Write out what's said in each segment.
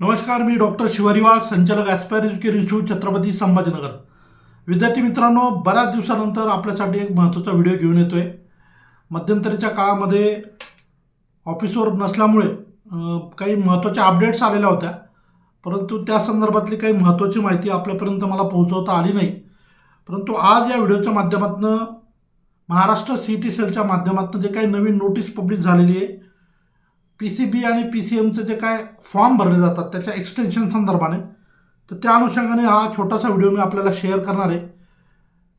नमस्कार मी डॉक्टर शिवारी वाघ संचालक aspire education institute Chhatrapati Sambhajinagar. विद्यार्थी मित्रांनो बऱ्याच दिवसानंतर आपल्यासाठी एक महत्त्वाचा व्हिडिओ घेऊन येतो आहे मध्यंतरीच्या काळामध्ये ऑफिसवर नसल्यामुळे काही महत्त्वाच्या अपडेट्स आलेल्या होत्या. परंतु त्या संदर्भातली काही महत्त्वाची माहिती आपल्यापर्यंत मला पोहोचवता आली नाही. परंतु आज या व्हिडिओच्या माध्यमातून महाराष्ट्र सी टी सेलच्या माध्यमातून जे काही नवीन नोटीस पब्लिश झालेली आहे पी सी बी आणि पी सी एमचं जे काय फॉर्म भरले जातात त्याच्या एक्सटेन्शन संदर्भाने तर त्या अनुषंगाने हा छोटासा व्हिडिओ मी आपल्याला शेअर करणार आहे.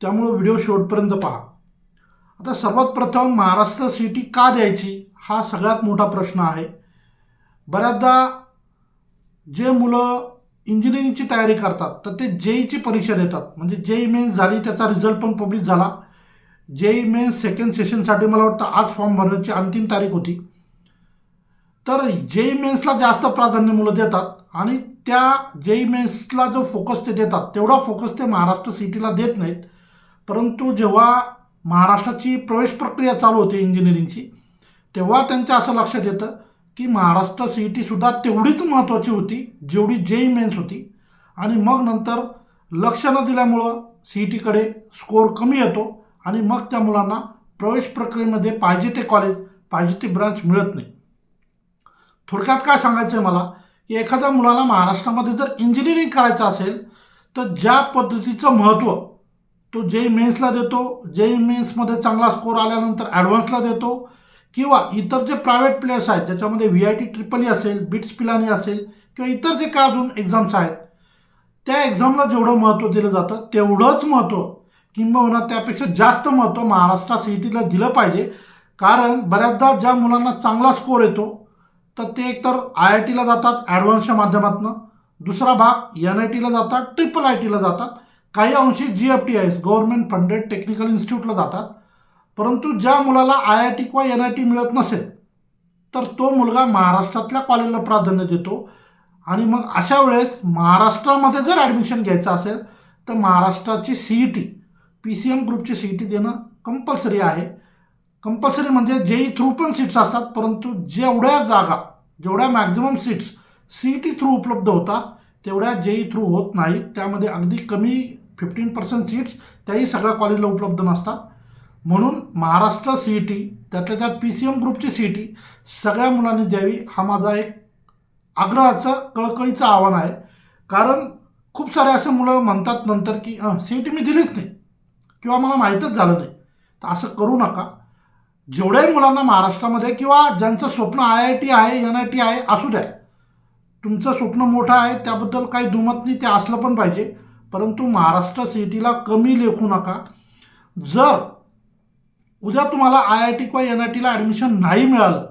त्यामुळं व्हिडिओ शेवटपर्यंत पहा. आता सर्वात प्रथम महाराष्ट्र सिटी का द्यायची हा सगळ्यात मोठा प्रश्न आहे. बऱ्याचदा जे मुलं इंजिनिअरिंगची तयारी करतात तर ते जेईची परीक्षा देतात. म्हणजे जेई मेन्स झाली त्याचा रिझल्ट पण पब्लिश झाला. जेई मेन्स सेकंड सेशनसाठी मला वाटतं आज फॉर्म भरण्याची अंतिम तारीख होती. तर जेई मेन्सला जास्त प्राधान्य मुलं देतात आणि त्या जेई मेन्सला जो फोकस ते देतात तेवढा फोकस ते महाराष्ट्र सिटीला देत नाहीत. परंतु जेव्हा महाराष्ट्राची प्रवेश प्रक्रिया चालू होते इंजिनिअरिंगची तेव्हा त्यांच्या असं लक्षात येतं की महाराष्ट्र सी ई टीसुद्धा तेवढीच महत्त्वाची होती जेवढी जेई मेन्स होती. आणि मग नंतर लक्ष न दिल्यामुळं सी ई टीकडे स्कोअर कमी येतो आणि मग त्या मुलांना प्रवेश प्रक्रियेमध्ये पाहिजे ते कॉलेज पाहिजे ते ब्रांच मिळत नाही. थोडक्यात काय सांगायचं आहे मला? की एखाद्या मुलाला महाराष्ट्रामध्ये जर इंजिनिअरिंग करायचं असेल तर ज्या पद्धतीचं महत्त्व तो जे मेन्सला देतो जे मेन्समध्ये चांगला स्कोर आल्यानंतर ॲडव्हान्सला देतो किंवा इतर जे प्रायव्हेट प्लेयर्स आहेत ज्याच्यामध्ये V I T triple E असेल बिट्स पिलानी असेल किंवा इतर जे काय अजून एक्झाम्स आहेत त्या एक्झामला जेवढं महत्त्व दिलं जातं तेवढंच महत्त्व किंबहुना त्यापेक्षा जास्त महत्त्व महाराष्ट्र सी ई टीला दिलं पाहिजे. कारण बऱ्याचदा ज्या मुलांना चांगला स्कोर येतो तर ते एकतर आय आय टीला जातात ॲडव्हान्सच्या माध्यमातून. दुसरा भाग एन आय टीला जातात ट्रिपल आय टीला जातात. काही अंशी G F T Is government funded technical इन्स्टिट्यूटला जातात. परंतु ज्या मुलाला आय आय टी किंवा एन आय टी मिळत नसेल तर तो मुलगा महाराष्ट्रातल्या कॉलेजला प्राधान्य देतो. आणि मग अशा वेळेस महाराष्ट्रामध्ये जर ॲडमिशन घ्यायचं असेल तर महाराष्ट्राची C E T P C M ग्रुपची C E T देणं कंपल्सरी आहे. कंपल्सरी म्हणजे जेई थ्रू पण सीट्स असतात परंतु जेवढ्या जागा जेवढ्या maximum seats C T through उपलब्ध होतात तेवढ्या जेई थ्रू होत नाहीत त्यामध्ये अगदी कमी फिफ्टीन पर्सेंट सीट्स त्याही सगळ्या कॉलेजला उपलब्ध नसतात. म्हणून महाराष्ट्र सी ई टी त्यातल्या त्यात पी सी एम ग्रुपची सी ई टी सगळ्या मुलांनी द्यावी हा माझा एक आग्रहाचं कळकळीचं आव्हान आहे. कारण खूप सारे असे मुलं म्हणतात नंतर की सी ई टी मी दिलीच नाही. किंवा मला माहीतच झालं नाही. तर असं करू नका. जेवढ्याही मुलांना महाराष्ट्रामध्ये किंवा ज्यांचं स्वप्न आय आय टी आहे एन आय टी आहे असू द्या. तुमचं स्वप्न मोठं आहे त्याबद्दल काही दुमत नाही ते असलं पण पाहिजे. परंतु महाराष्ट्र सी टीला कमी लेखू नका. जर उद्या तुम्हाला आय आय टी किंवा एन आय टीला ॲडमिशन नाही मिळालं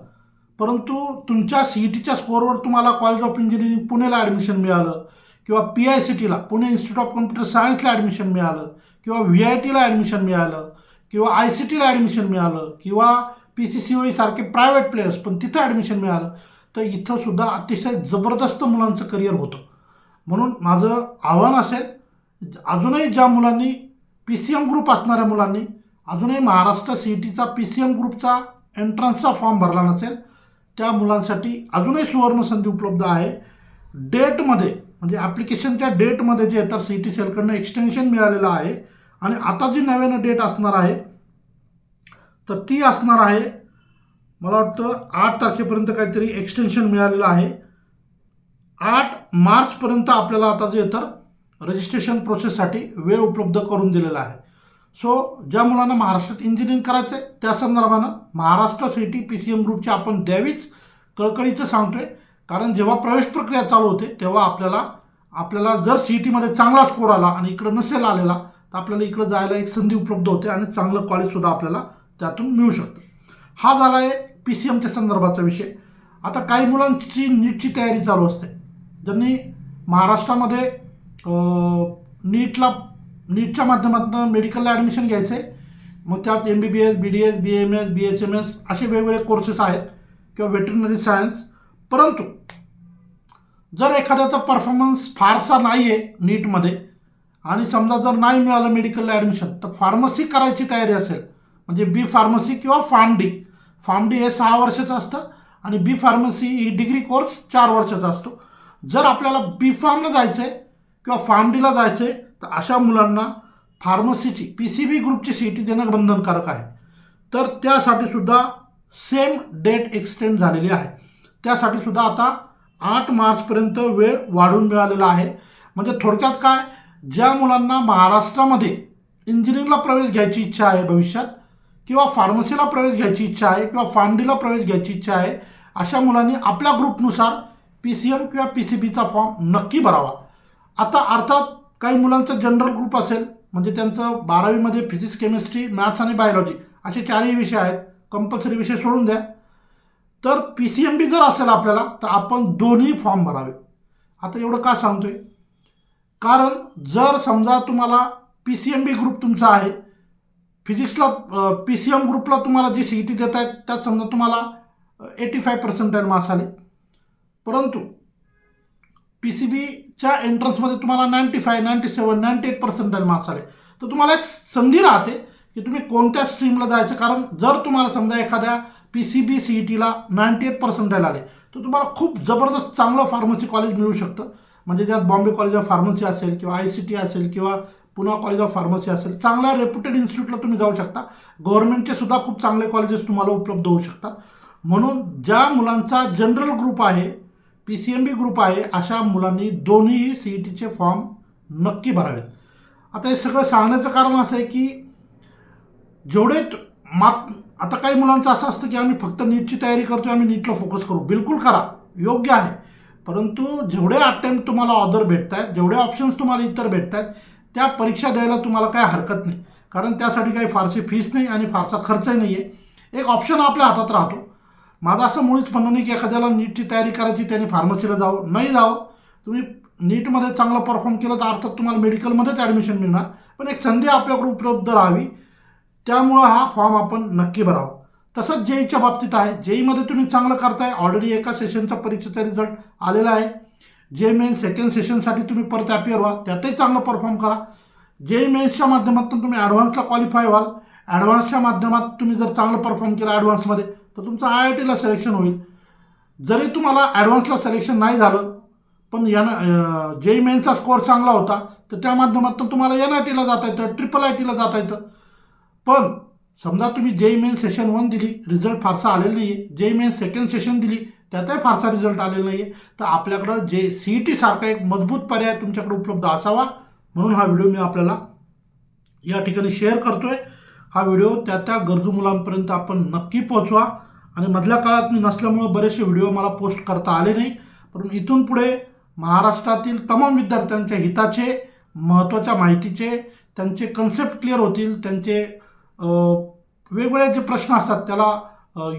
परंतु तुमच्या सी ई टीच्या स्कोअरवर तुम्हाला कॉलेज ऑफ इंजिनिअरिंग पुणेला ॲडमिशन मिळालं किंवा पी आय सी टीला पुणे इन्स्टिट्यूट ऑफ कम्प्युटर सायन्सला ॲडमिशन मिळालं किंवा व्ही आय टीला ॲडमिशन मिळालं किंवा आय सी टीला ॲडमिशन मिळालं किंवा पी सी सी ओ सारखे प्रायव्हेट प्लेयर्स पण तिथं ॲडमिशन मिळालं तर इथं सुद्धा अतिशय जबरदस्त मुलांचं करिअर होतं. म्हणून माझं आव्हान असेल अजूनही ज्या मुलांनी पी सी एम ग्रुप असणाऱ्या मुलांनी अजूनही महाराष्ट्र सी ई टीचा पी सी एम ग्रुपचा एंट्रन्सचा फॉर्म भरला नसेल त्या मुलांसाठी अजूनही सुवर्ण संधी उपलब्ध आहे. डेटमध्ये म्हणजे ॲप्लिकेशनच्या डेटमध्ये जे तर सी टी सेलकडनं एक्सटेन्शन मिळालेलं आहे. आणि आता जी नव्यानं डेट असणार आहे तर ती असणार आहे मला वाटतं आठ तारखेपर्यंत काहीतरी एक्सटेन्शन मिळालेलं आहे. आठ मार्चपर्यंत आपल्याला आता जे तर रजिस्ट्रेशन प्रोसेससाठी वेळ उपलब्ध करून दिलेला आहे. सो ज्या मुलांना महाराष्ट्रात इंजिनिअरिंग करायचं आहे त्या संदर्भानं Maharashtra C T P C M ग्रुपची आपण द्यावीच. कळकळीचं सांगतोय कारण जेव्हा प्रवेश प्रक्रिया चालू होते तेव्हा आपल्याला आपल्याला जर सी ई टीमध्ये चांगला स्कोर आला आणि इकडं नसेल आलेला तर आपल्याला इकडं जायला एक संधी उपलब्ध होते आणि चांगलं कॉलेजसुद्धा आपल्याला त्यातून मिळू शकतं. हा झाला आहे पी सी एमच्या संदर्भाचा विषय. आता काही मुलांची नीटची तयारी चालू असते. ज्यांनी महाराष्ट्रामध्ये नीटला नीटच्या माध्यमातून मेडिकलला ॲडमिशन घ्यायचं आहे मग त्यात M B B S B D S B M S B H M S असे वेगवेगळे कोर्सेस आहेत किंवा वेटरनरी सायन्स परंतु जर एखाद्याचा परफॉर्मन्स फारसा नाही आहे नीटमध्ये आणि समजा जर नाही मिळालं मेडिकलला ॲडमिशन तर फार्मसी करायची तयारी असेल. म्हणजे बी फार्मसी किंवा फार्म डी फार्म डी हे सहा वर्षाचं असतं आणि बी फार्मसी ही डिग्री कोर्स चार वर्षाचा असतो. जर आपल्याला बी फार्मला जायचं आहे किंवा फार्म डीला जायचं आहे तर अशा मुलांना फार्मसीची पी सी बी ग्रुपची सी टी देणं बंधनकारक आहे. तर त्यासाठी सुद्धा सेम डेट एक्सटेंड झालेली आहे. त्यासाठी सुद्धा आता आठ मार्चपर्यंत वेळ वाढून मिळालेला आहे. म्हणजे थोडक्यात काय? ज्या मुलांना महाराष्ट्रामध्ये इंजिनिअरिंगला प्रवेश घ्यायची इच्छा आहे भविष्यात किंवा फार्मसीला प्रवेश घ्यायची इच्छा आहे किंवा फार्मडीला प्रवेश घ्यायची इच्छा आहे अशा मुलांनी आपल्या ग्रुपनुसार पी सी एम किंवा पी सी बीचा फॉर्म नक्की भरावा. आता अर्थात काही मुलांचा जनरल ग्रुप असेल म्हणजे त्यांचं बारावीमध्ये फिजिक्स केमिस्ट्री मॅथ्स आणि बायोलॉजी असे चारही विषय आहेत कंपल्सरी विषय सोडून द्या. तर पी सी एम बी जर असेल आपल्याला तर आपण दोन्ही फॉर्म भरावे. आता एवढं का सांगतोय? कारण जर समजा तुम्हाला P C M B group तुमचा आहे फिजिक्सला पी सी एम ग्रुपला तुम्हाला जी सी ई टी देत आहेत त्यात समजा तुम्हाला एटी फाय पर्सेंटाईल मार्क्स आले. परंतु पी सी बीच्या एंट्रन्समध्ये तुम्हाला ninety five ninety seven ninety eight percentile marks आले. तर तुम्हाला एक संधी राहते की तुम्ही कोणत्या स्ट्रीमला जायचं कारण जर तुम्हाला समजा एखाद्या P C B C E टीला नाईंटी एट पर्सेंटाईल आले तर तुम्हाला खूप जबरदस्त चांगलं फार्मसी कॉलेज मिळू शकतं. म्हणजे ज्यात बॉम्बे कॉलेज ऑफ फार्मसी असेल किंवा आय सी टी असेल किंवा पुणा कॉलेज ऑफ फार्मसी असेल चांगल्या रेप्युटेड इन्स्टिट्यूटला तुम्ही जाऊ शकता. गव्हर्नमेंटचे सुद्धा खूप चांगले कॉलेजेस तुम्हाला उपलब्ध होऊ शकतात. म्हणून ज्या मुलांचा जनरल ग्रुप आहे P C M B group आहे अशा मुलांनी दोन्ही सी ई टीचे फॉर्म नक्की भरावेत. आता हे सगळं सांगण्याचं कारण असं आहे की जेवढे माप मात आता काही मुलांचं असं असतं की आम्ही फक्त नीटची तयारी करतो आम्ही नीटला फोकस करू. बिलकुल करा. योग्य आहे. परंतु जेवढे अटेम्प्ट तुम्हाला ऑदर भेटत आहेत जेवढे ऑप्शन्स तुम्हाला इतर भेटत आहेत त्या परीक्षा द्यायला तुम्हाला काय हरकत नाही. कारण त्यासाठी काही फारशी फीस नाही आणि फारसा खर्चही नाही आहे एक ऑप्शन आपल्या हातात राहतो. माझं असं मुळीच म्हणणं नाही की एखाद्याला नीटची तयारी करायची त्याने फार्मसीला जावं. नाही जावं. तुम्ही नीटमध्ये चांगलं परफॉर्म केलं तर अर्थात तुम्हाला मेडिकलमध्येच ॲडमिशन मिळणार. पण एक संधी आपल्याकडे उपलब्ध राहावी. त्यामुळं हा फॉर्म आपण नक्की भरावा. तसंच जेईच्या बाबतीत आहे. जेईमध्ये तुम्ही चांगलं करताय. ऑलरेडी एका सेशनचा परीक्षेचा रिझल्ट आलेला आहे. जे मेन सेकंड सेशनसाठी तुम्ही परत ॲपियर व्हा. त्यातही चांगलं परफॉर्म करा. जे मेन्सच्या माध्यमातून तुम्ही ॲडव्हान्सला क्वालिफाय व्हाल. ॲडव्हान्सच्या माध्यमात तुम्ही जर चांगलं परफॉर्म केलं ॲडव्हान्समध्ये तर तुमचं आय आय टीला सिलेक्शन होईल. जरी तुम्हाला ॲडव्हान्सला सिलेक्शन नाही झालं पण एन जे मेन्सचा स्कोअर चांगला होता तर त्या माध्यमातून तुम्हाला एन आय टीला जाता येतं ट्रिपल आय टीला जाता येतं. पण समजा तुम्ही जे मेन सेशन वन दिली रिझल्ट फारसा आलेला नाही आहे जे मेन सेकंड सेशन दिली त्यातही फारसा रिझल्ट आलेला नाही आहे तर आपल्याकडं जे सी ई टी सारखा एक मजबूत पर्याय तुमच्याकडे उपलब्ध असावा म्हणून हा व्हिडिओ मी आपल्याला या ठिकाणी शेअर करतो आहे हा व्हिडिओ त्या त्या गरजू मुलांपर्यंत आपण नक्की पोचवा आणि मधल्या काळात मी नसल्यामुळं बरेचसे व्हिडिओ मला पोस्ट करता आले नाही. परंतु इथून पुढे महाराष्ट्रातील तमाम विद्यार्थ्यांच्या हिताचे महत्त्वाच्या माहितीचे त्यांचे कन्सेप्ट क्लिअर होतील त्यांचे वेगवेगळे जे प्रश्न असतात त्याला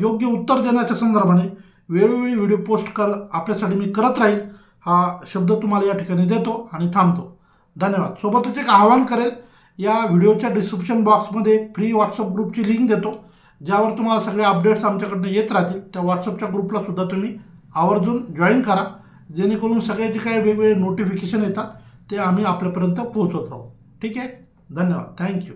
योग्य उत्तर देण्याच्या संदर्भाने वेळोवेळी व्हिडिओ पोस्ट कर आपल्यासाठी मी करत राहील हा शब्द तुम्हाला या ठिकाणी देतो आणि थांबतो. धन्यवाद. सोबतच एक आवाहन करेल या व्हिडिओच्या डिस्क्रिप्शन बॉक्समध्ये फ्री व्हॉट्सअप ग्रुपची लिंक देतो ज्यावर तुम्हाला सगळे अपडेट्स आमच्याकडनं येत राहतील. त्या व्हॉट्सअपच्या ग्रुपला सुद्धा तुम्ही आवर्जून जॉईन करा जेणेकरून सगळे जे काही वेगवेगळे नोटिफिकेशन येतात ते आम्ही आपल्यापर्यंत पोहोचवत राहू. ठीक आहे? धन्यवाद. थँक्यू